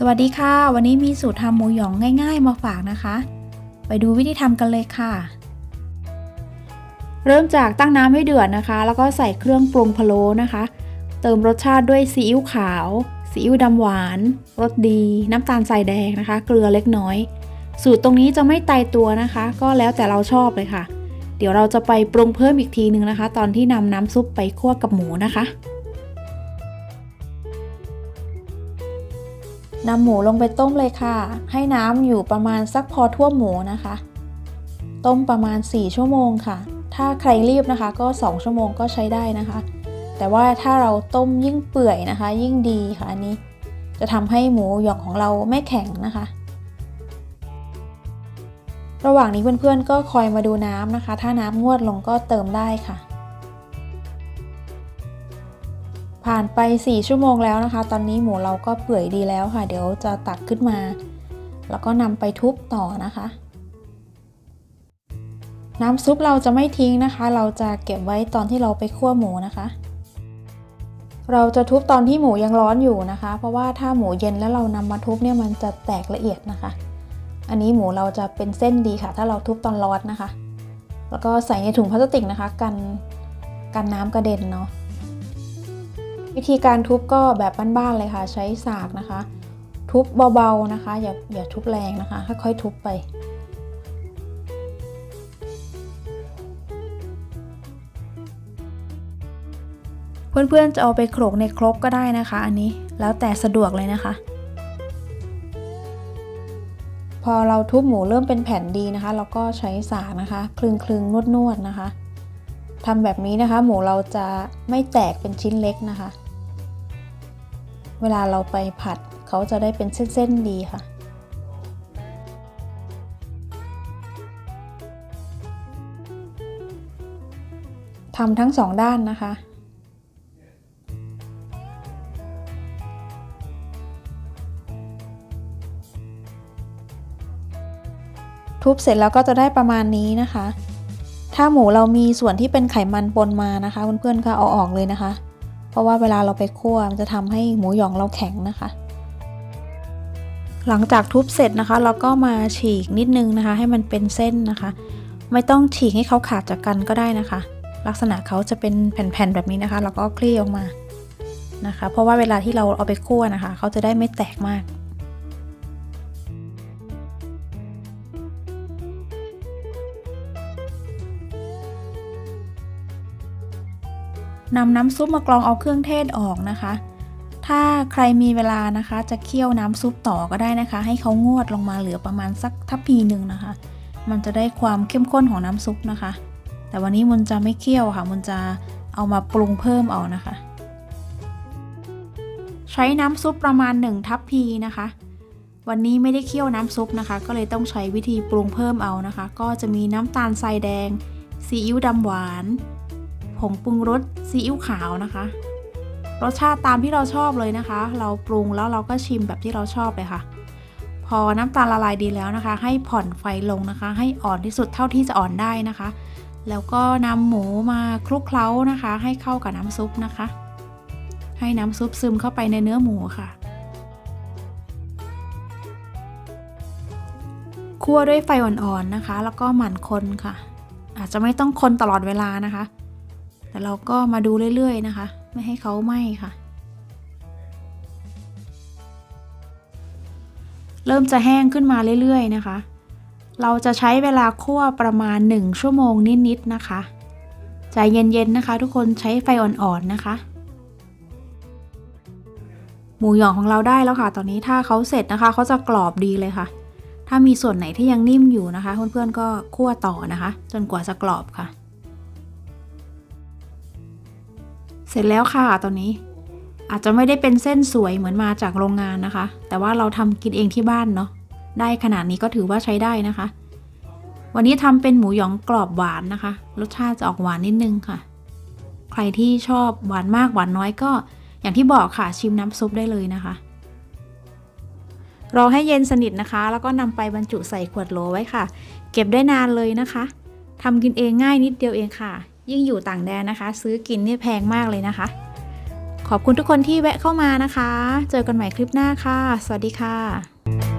สวัสดีค่ะ วันนี้มีสูตรทำหมูหยองง่าย ๆ มาฝากนะคะ ไปดูวิธีทำกันเลยค่ะ เริ่มจากตั้งน้ำให้เดือดนะคะ แล้วก็ใส่เครื่องปรุงพะโล้นะคะ เติมรสชาติด้วยซีอิ๊วขาวซีอิ๊วดำหวานรสดี น้ำตาลทรายแดงนะคะ เกลือเล็กน้อย สูตรตรงนี้จะไม่ตายตัวนะคะ ก็แล้วแต่เราชอบเลยค่ะ เดี๋ยวเราจะไปปรุงเพิ่มอีกทีนึงนะคะ ตอนที่นำน้ำซุปไปคั่วกับหมูนะคะ นำหมูลงไปต้มเลยค่ะ ให้น้ำอยู่ประมาณสักพอท่วมหมูนะคะ ต้มประมาณ 4 ชั่วโมงค่ะ ถ้าใครรีบนะคะก็ 2 ชั่วโมงก็ใช้ได้นะคะ แต่ว่าถ้าเราต้มยิ่งเปื่อยนะคะ ยิ่งดีค่ะอันนี้ จะทำให้หมูหยองของเราไม่แข็งนะคะ ระหว่างนี้เพื่อนๆก็คอยมาดูน้ำนะคะ ถ้าน้ำงวดลงก็เติมได้ค่ะ ผ่านไป 4 ชั่วโมงแล้วนะคะ ตอนนี้หมูเราก็เปื่อยดีแล้วค่ะ เดี๋ยวจะตักขึ้นมา แล้วก็นำไปทุบต่อนะคะ น้ำซุปเราจะไม่ทิ้งนะคะ เราจะเก็บไว้ตอนที่เราไปคั่วหมูนะคะ เราจะทุบตอนที่หมูยังร้อนอยู่นะคะ เพราะว่าถ้าหมูเย็นแล้วเรานำมาทุบเนี่ยมันจะแตกละเอียดนะคะ อันนี้หมูเราจะเป็นเส้นดีค่ะ ถ้าเราทุบตอนร้อนนะคะ แล้วก็ใส่ในถุงพลาสติกนะคะ กันกันน้ำกระเด็นเนาะ วิธีการทุบก็แบบบ้านๆเลยค่ะ ใช้สากนะคะ ทุบเบาๆนะคะ อย่าอย่าทุบแรงนะคะค่อยๆทุบไปเพื่อนๆจะเอาไปโขลกในครกก็ได้นะคะ อันนี้แล้วแต่สะดวกเลยนะคะ พอเราทุบหมูเริ่มเป็นแผ่นดีนะคะ เราก็ใช้สากนะคะคลึงคลึงนวดนวดๆนะคะทำแบบนี้นะคะ หมูเราจะไม่แตกเป็นชิ้นเล็กนะคะ เวลาเราไปผัดเขาจะได้เป็นเส้นๆดีค่ะ ทำทั้งสองด้านนะคะ ทุบเสร็จแล้วก็จะได้ประมาณนี้นะคะ ถ้าหมูเรามีส่วนที่เป็นไขมันปนมานะคะเพื่อนๆก็เอาออกเลยนะคะ ราะว่าเวลาเราไปคั่วมันจะทำให้หมูหยองเราแข็งนะคะ หลังจากทุบเสร็จนะคะ เราก็มาฉีกนิดนึงนะคะ ให้มันเป็นเส้นนะคะ ไม่ต้องฉีกให้เขาขาดจากกันก็ได้นะคะ ลักษณะเขาจะเป็นแผ่นๆแบบนี้นะคะ แล้วก็คลี่ออกมานะคะ เพราะว่าเวลาที่เราเอาไปคั่วนะคะ เขาจะได้ไม่แตกมาก นำน้ำซุปมากรองเอาเครื่องเทศออกนะคะ ถ้าใครมีเวลานะคะ จะเคี่ยวน้ำซุปต่อก็ได้นะคะ ให้เขางวดลงมาเหลือประมาณสักทัพพีหนึ่งนะคะ มันจะได้ความเข้มข้นของน้ำซุปนะคะ แต่วันนี้มันจะไม่เคี่ยวค่ะ มันจะเอามาปรุงเพิ่มเอานะคะ ใช้น้ำซุปประมาณ1ทัพพีนะคะวันนี้ไม่ได้เคี่ยวน้ำซุปนะคะ ก็เลยต้องใช้วิธีปรุงเพิ่มเอานะคะ ก็จะมีน้ำตาลทรายแดงซีอิ๊วดำหวาน ผงปรุงรสซีอิ๊วขาวนะคะ รสชาติตามที่เราชอบเลยนะคะ เราปรุงแล้วเราก็ชิมแบบที่เราชอบเลยค่ะ พอน้ำตาลละลายดีแล้วนะคะ ให้ผ่อนไฟลงนะคะ ให้อ่อนที่สุดเท่าที่จะอ่อนได้นะคะ แล้วก็นำหมูมาคลุกเคล้านะคะ ให้เข้ากับน้ำซุปนะคะ ให้น้ำซุปซึมเข้าไปในเนื้อหมูค่ะคั่วด้วยไฟอ่อนๆนะคะ แล้วก็หมั่นคนค่ะ อาจจะไม่ต้องคนตลอดเวลานะคะ แต่เราก็มาดูเรื่อยๆนะคะ ไม่ให้เขาไหม้ค่ะ เริ่มจะแห้งขึ้นมาเรื่อยๆนะคะ เราจะใช้เวลาคั่วประมาณ 1 ชั่วโมงนิดๆนะคะใจเย็นๆนะคะ ทุกคนใช้ไฟอ่อนๆนะคะ หมูหยองของเราได้แล้วค่ะ ตอนนี้ถ้าเขาเสร็จนะคะเขาจะกรอบดีเลยค่ะ ถ้ามีส่วนไหนที่ยังนิ่มอยู่นะคะ เพื่อนๆก็คั่วต่อนะคะ จนกว่าจะกรอบค่ะ ร็จแล้วค่ะตอนนี้ อาจจะไม่ได้เป็นเส้นสวยเหมือนมาจากโรงงานนะคะ แต่ว่าเราทำกินเองที่บ้านเนาะได้ขนาดนี้ก็ถือว่าใช้ได้นะคะ วันนี้ทำเป็นหมูหยองกรอบหวานนะคะ รสชาติจะออกหวานนิดนึงค่ะ ใครที่ชอบหวานมากหวานน้อยก็ อย่างที่บอกค่ะชิมน้ำซุปได้เลยนะคะรอให้เย็นสนิทนะคะ แล้วก็นำไปบรรจุใส่ขวดโหลไว้ค่ะ เก็บได้นานเลยนะคะทำกินเองง่ายนิดเดียวเองค่ะ ยิ่งอยู่ต่างแดนนะคะ ซื้อกินนี่แพงมากเลยนะคะ ขอบคุณทุกคนที่แวะเข้ามานะคะ เจอกันใหม่คลิปหน้าค่ะ สวัสดีค่ะ